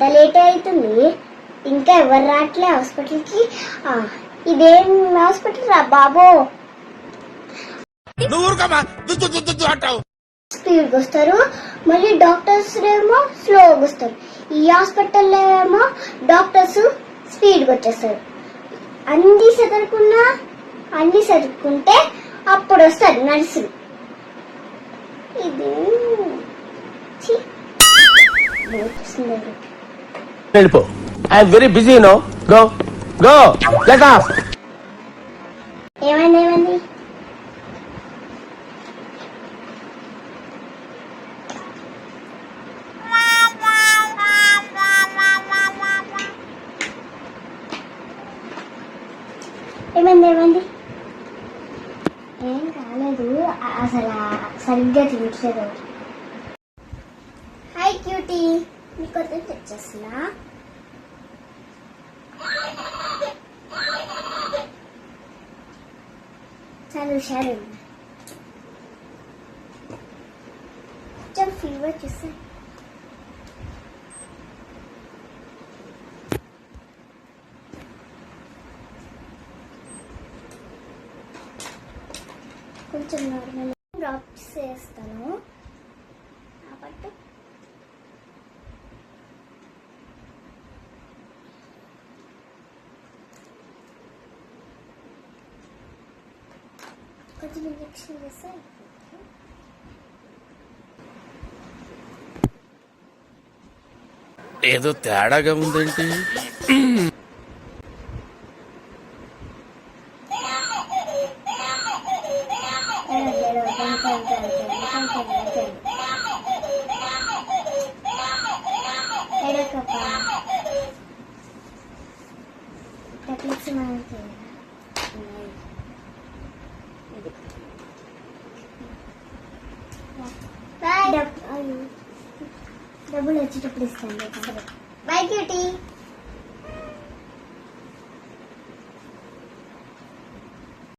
ఇంత లేట్ అవుతుంది. ఇంకా ఎవరు రావట్లే హాస్పిటల్కి? ఇదేం హాస్పిటల్ రా బాబో? స్పీడ్గా వస్తారు. మళ్ళీ డాక్టర్స్ ఏమో స్లోగా వస్తారు. ఈ హాస్పిటల్లో ఏమో డాక్టర్స్ స్పీడ్గా వచ్చేస్తారు. అన్ని చదువుకున్నా అన్ని చదువుకుంటే అప్పుడు వస్తారు నర్సులు. ఇది. వెళ్ళిపో. I'm very busy no go go let off ఏమైంది ఏమైంది ఏమైంది ఏమైంది ఏం కాలేదు అసలు సరిగ్గా తినట్లేదు హాయ్ క్యూటీ నీకు తెచ్చేస్తున్నా చాలా హుషారు కొంచెం ఫీవర్ చూస్తే కొంచెం నార్మల్ డ్రాప్స్ వేస్తాను కొంచెం ఇంజక్షన్ చేస్తే అయిపోతుంది. ఏదో తేడాగా ఉందేంటి ఏడవలేదు, ఇంకా, ఇంకా, ఇంకా, ఇంకా, ఇంకా, ఇంకా.